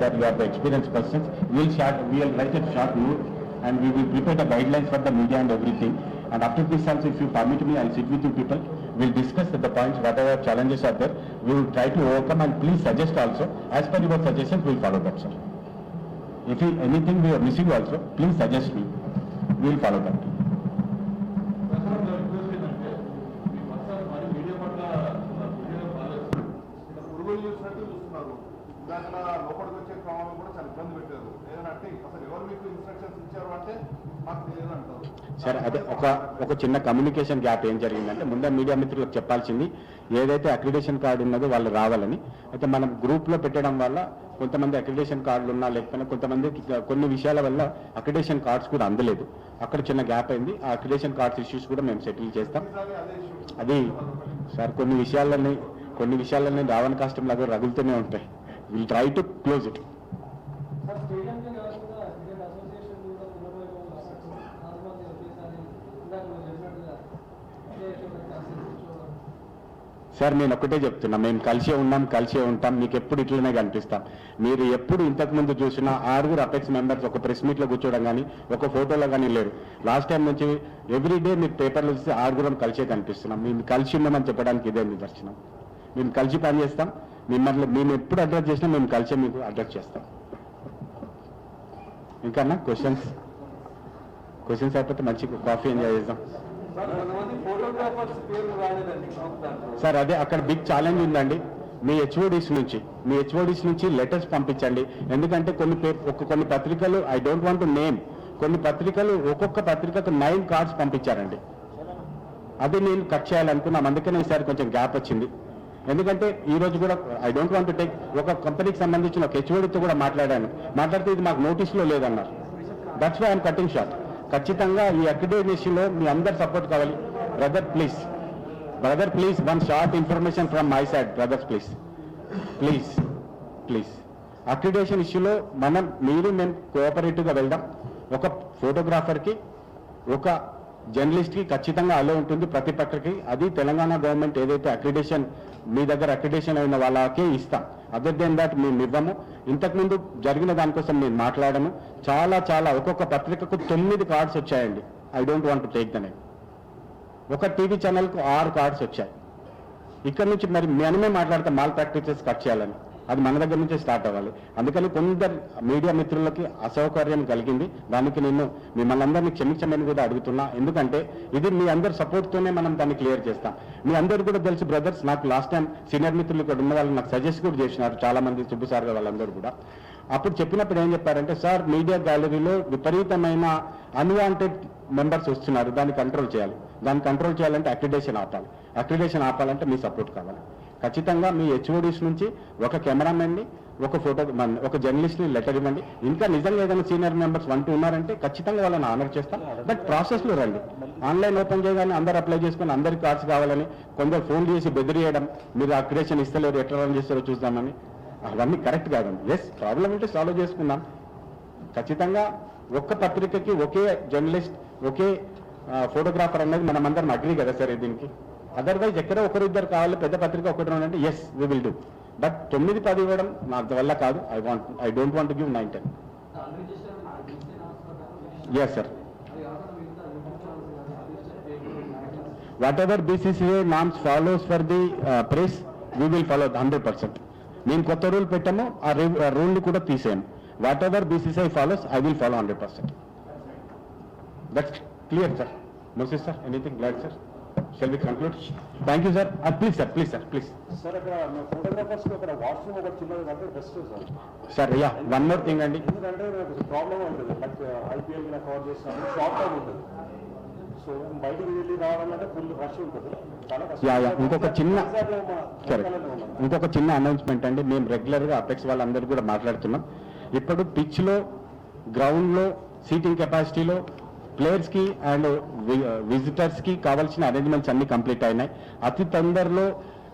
sir, you are the experienced persons. We'll short, we'll write a short note and we will prepare the guidelines for the media and everything. And after this also, if you permit me, I'll sit with you people. We'll discuss the points, whatever challenges are there. We will try to overcome and please suggest also. As per your suggestions, we'll follow that, sir. If anything we are missing also, please suggest me. We'll follow that. ఇబ్బంది పెట్టారు ఏదైనా అంటే అసలు ఎవరు మీకు instructions ఇచ్చారు అంటే మాకు తెలియదు అంటారు సార్ అదే ఒక ఒక చిన్న కమ్యూనికేషన్ గ్యాప్ ఏం జరిగిందంటే ముందే మీడియా మిత్రులకు చెప్పాల్సింది ఏదైతే అక్రిడేషన్ కార్డు ఉన్నదో వాళ్ళు రావాలని. అయితే మనం గ్రూప్లో పెట్టడం వల్ల కొంతమంది అక్రిడేషన్ కార్డులు ఉన్నా లేకపోయినా కొంతమంది కొన్ని విషయాల వల్ల అక్రిడేషన్ కార్డ్స్ కూడా అందలేదు. అక్కడ చిన్న గ్యాప్ అయింది. ఆ అక్రిడేషన్ కార్డ్స్ ఇష్యూస్ కూడా మేము సెటిల్ చేస్తాం. అదే సార్ కొన్ని విషయాలని కొన్ని విషయాలని రావణ కాష్టం లాగా రగులుతూనే ఉంటాయి. Will try to close it sir నేను ఒకటే చెప్తున్నా. మేము కలిసే ఉన్నాం కలిసే ఉంటాం. మీకు ఎప్పుడు ఇట్లనే కనిపిస్తాం. మీరు ఎప్పుడు ఇంతకు ముందు చూసినా ఆరుగురు అపెక్స్ మెంబర్స్ ఒక ప్రెస్ మీట్లో కూర్చోవడం కానీ ఒక ఫోటోలో కానీ లేరు. లాస్ట్ టైం నుంచి ఎవ్రీడే మీకు పేపర్లు చూస్తే ఆరుగురం కలిసే కనిపిస్తున్నాం. మేము కలిసి ఉన్నామని చెప్పడానికి ఇదే నిదర్శనం. మేము కలిసి పనిచేస్తాం. మిమ్మల్ని మేము ఎప్పుడు అడ్రస్ చేసినా మేము కలిసే మీకు అడ్రస్ చేస్తాం. ఇంకా క్వశ్చన్స్ క్వశ్చన్స్ అయిపోతే మంచి కాఫీ ఎంజాయ్ చేద్దాం. సార్ అదే అక్కడ బిగ్ ఛాలెంజ్ ఉందండి. మీ హెచ్ఓడిస్ నుంచి మీ హెచ్ఓడిస్ నుంచి లెటర్స్ పంపించండి. ఎందుకంటే కొన్ని పే- కొన్ని పత్రికలు ఐ డోంట్ వాంట్ నేమ్ కొన్ని పత్రికలు ఒక్కొక్క పత్రికకు నైన్ కార్డ్స్ పంపించారండి. అది నేను కట్ చేయాలనుకున్నాం. అందుకనే ఈసారి కొంచెం గ్యాప్ వచ్చింది. ఎందుకంటే ఈ రోజు కూడా ఐ డోంట్ వాంట్ టేక్ ఒక కంపెనీకి సంబంధించిన ఒక హెచ్ఓడితో కూడా మాట్లాడాను. మాట్లాడితే ఇది మాకు నోటీస్లో లేదన్నారు. That's why I'm cutting short ఖచ్చితంగా ఈ అక్రిడేషన్లో మీ అందరు సపోర్ట్ కావాలి. Brother please brother please one short information from my side brothers please please please accreditation ఇష్యూలో మనం మీరు మేము కోఆపరేటివ్గా వెళ్దాం. ఒక ఫోటోగ్రాఫర్కి ఒక జర్నలిస్ట్కి ఖచ్చితంగా అలో ఉంటుంది. ప్రతి పక్కకి అది తెలంగాణ గవర్నమెంట్ ఏదైతే అక్రిడేషన్ మీ దగ్గర అక్రిడేషన్ అయిన వాళ్ళకే ఇస్తాం. అదర్ దెన్ దాట్ మేము ఇవ్వము. ఇంతకుముందు జరిగిన దానికోసం నేను మాట్లాడము. చాలా చాలా ఒక్కొక్క పత్రికకు తొమ్మిది కార్డ్స్ వచ్చాయండి. I don't want to take the name ఒక టీవీ ఛానల్కు ఆరు కార్డ్స్ వచ్చాయి. ఇక్కడ నుంచి మరి మనమే మాట్లాడితే మాల్ ప్రాక్టీసెస్ కట్ చేయాలని. అది మన దగ్గర నుంచే స్టార్ట్ అవ్వాలి. అందుకని కొందరు మీడియా మిత్రులకి అసౌకర్యం కలిగింది. దానికి నేను మిమ్మల్ని అందరినీ క్షమించమని కూడా అడుగుతున్నా. ఎందుకంటే ఇది మీ అందరి సపోర్ట్తోనే మనం దాన్ని క్లియర్ చేస్తాం. మీ అందరు కూడా తెలుసు బ్రదర్స్ నాకు లాస్ట్ టైం సీనియర్ మిత్రులు ఇక్కడ ఉన్న వాళ్ళు నాకు సజెస్ట్ కూడా చేసినారు. చాలా మంది సుబ్బు సార్ గారు వాళ్ళందరూ కూడా. అప్పుడు చెప్పినప్పుడు ఏం చెప్పారంటే సార్ మీడియా గ్యాలరీలో విపరీతమైన అన్వాంటెడ్ మెంబర్స్ వస్తున్నారు. దాన్ని కంట్రోల్ చేయాలి. దాన్ని కంట్రోల్ చేయాలంటే అక్రిడేషన్ ఆపాలి. అక్రిడేషన్ ఆపాలంటే మీ సపోర్ట్ కావాలి. ఖచ్చితంగా మీ హెచ్ఓడిస్ నుంచి ఒక కెమెరామెన్ని ఒక ఫోటో మన- ఒక జర్నలిస్ట్ని లెటర్ ఇవ్వండి. ఇంకా నిజంగా ఏదైనా సీనియర్ మెంబర్స్ వన్ టూ ఉన్నారంటే ఖచ్చితంగా వాళ్ళని ఆనర్ చేస్తాం. బట్ ప్రాసెస్లో రండి. ఆన్లైన్ ఓపెన్ చేయగానే అందరు అప్లై చేసుకొని అందరికి కార్డ్స్ కావాలని కొందరు ఫోన్ చేసి బెదిరియడం మీరు అక్రిడేషన్ ఇస్తలేరు ఎట్లా రన్ చేస్తారో చూద్దామని. అవన్నీ కరెక్ట్ కాదండి. ఎస్ ప్రాబ్లం ఉంటే సాల్వ్ చేసుకుందాం. ఖచ్చితంగా ఒక్క పత్రికకి ఒకే జర్నలిస్ట్ ఒకే ఫోటోగ్రాఫర్ అనేది మనం అగ్రి కదా సార్ దీనికి? అదర్వైజ్ ఎక్కడ ఒకరిద్దరు కావాలి పెద్ద పత్రిక ఒకటి అంటే yes we will do but తొమ్మిది పది ఇవ్వడం నా వల్ల కాదు. I want I don't want give nine ten yes sir whatever BCCI norms follows for the press we will follow hundred percent నేను కొత్త రూల్ పెట్టాము ఆ రూల్ని కూడా తీసాను whatever BCCI follows I will follow hundred percent that's clear sir Moses sir anything glad sir shall we conclude thank you sir please sir please sir please sir అక్కడ photographers అక్కడ washroom ఒకటి చిన్నది అంటే best sir sir ya one more thing అండి. ఎందుకంటే నాకు problem ఉంటుంది. Like IPL cover చేసినప్పుడు షార్ట్ టైం ఉంటుంది. సో బయటికి వెళ్ళి రావాలంటే ఫుల్ రష్ ఉంటుంది. Ya, ya. ఇంకొక చిన్న-. ఇంకొక చిన్న అనౌన్స్మెంట్ అండి. మేము రెగ్యులర్గా అపెక్స్ వాళ్ళందరూ కూడా మాట్లాడుతున్నాం. ఇప్పుడు పిచ్లో గ్రౌండ్లో సీటింగ్ కెపాసిటీలో ప్లేయర్స్కి అండ్ విజిటర్స్కి కావాల్సిన అరేంజ్మెంట్స్ అన్ని కంప్లీట్ అయినాయి. అతి తొందరలో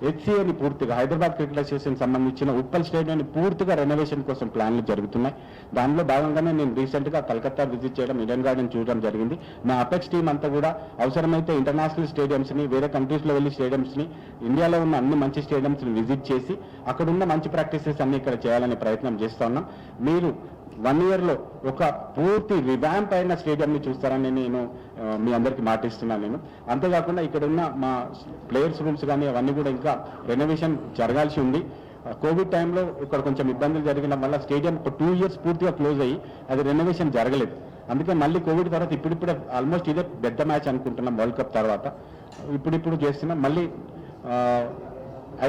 హెచ్సిఏని పూర్తిగా హైదరాబాద్ క్రికెట్ అసోసియేషన్ సంబంధించిన ఉప్పల్ స్టేడియాన్ని పూర్తిగా రెనోవేషన్ కోసం ప్లాన్లు జరుగుతున్నాయి. దానిలో భాగంగానే నేను రీసెంట్గా కలకత్తా విజిట్ చేయడం ఇండియన్ గార్డెన్ చూడడం జరిగింది. మా అపెక్స్ టీం అంతా కూడా అవసరమైతే ఇంటర్నేషనల్ స్టేడియంస్ని వేరే కంట్రీస్లో వెళ్ళి స్టేడియంస్ని ఇండియాలో ఉన్న అన్ని మంచి స్టేడియంస్ని విజిట్ చేసి అక్కడున్న మంచి ప్రాక్టీసెస్ అన్ని ఇక్కడ చేయాలనే ప్రయత్నం చేస్తా ఉన్నాం. మీరు వన్ ఇయర్లో ఒక పూర్తి రివాంప్ అయిన స్టేడియంని చూస్తారని నేను మీ అందరికీ మాటిస్తున్నాను నేను. అంతేకాకుండా ఇక్కడ ఉన్న మా ప్లేయర్స్ రూమ్స్ కానీ అవన్నీ కూడా ఇంకా రెనోవేషన్ జరగాల్సి ఉంది. కోవిడ్ టైంలో ఇక్కడ కొంచెం ఇబ్బందులు జరిగిన వల్ల స్టేడియం ఒక టూ ఇయర్స్ పూర్తిగా క్లోజ్ అయ్యి అది రెనోవేషన్ జరగలేదు. అందుకే మళ్ళీ కోవిడ్ తర్వాత ఇప్పుడిప్పుడే ఆల్మోస్ట్ ఇదే పెద్ద మ్యాచ్ అనుకుంటున్నాం వరల్డ్ కప్ తర్వాత. ఇప్పుడిప్పుడు చేస్తున్నాం మళ్ళీ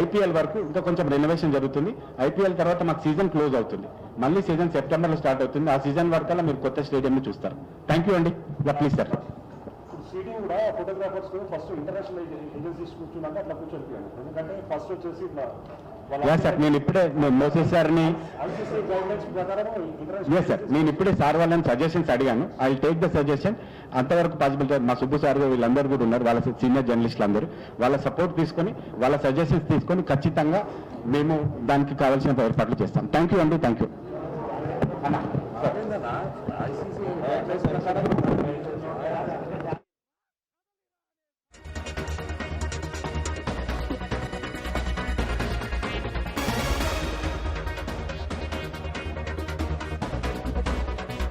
ఐపీఎల్ వరకు ఇంకా కొంచెం రెనోవేషన్ జరుగుతుంది. ఐపీఎల్ తర్వాత మాకు సీజన్ క్లోజ్ అవుతుంది. మళ్ళీ సీజన్ సెప్టెంబర్లో స్టార్ట్ అవుతుంది. ఆ సీజన్ వరకల్లా మీరు కొత్త స్టేడియంని చూస్తారు. థ్యాంక్ యూ అండి. ప్లీజ్ సార్ ఇప్పుడు కూడా ఫోటోగ్రాఫర్స్ ఫస్ట్ ఇంటర్నేషనల్ ఏజెన్సీస్ కూర్చున్నాక అట్లా కూర్చొనిపోయాను ఎందుకంటే ఫస్ట్ వచ్చేసి ఇట్లా యా సార్ నేను ఇప్పుడే మోసెస్ సార్ని ఎస్ సార్ నేను ఇప్పుడే సార్ వాళ్ళని సజెషన్స్ అడిగాను. ఐ టేక్ ద సజెషన్ అంతవరకు పాసిబుల్ మా సుబ్బు సార్ వీళ్ళందరూ కూడా ఉన్నారు. వాళ్ళ సీనియర్ జర్నలిస్టులు అందరూ. వాళ్ళ సపోర్ట్ తీసుకొని వాళ్ళ సజెషన్స్ తీసుకొని ఖచ్చితంగా మేము దానికి కావాల్సిన ఏర్పాట్లు చేస్తాం. థ్యాంక్ యూ అండి థ్యాంక్ యూ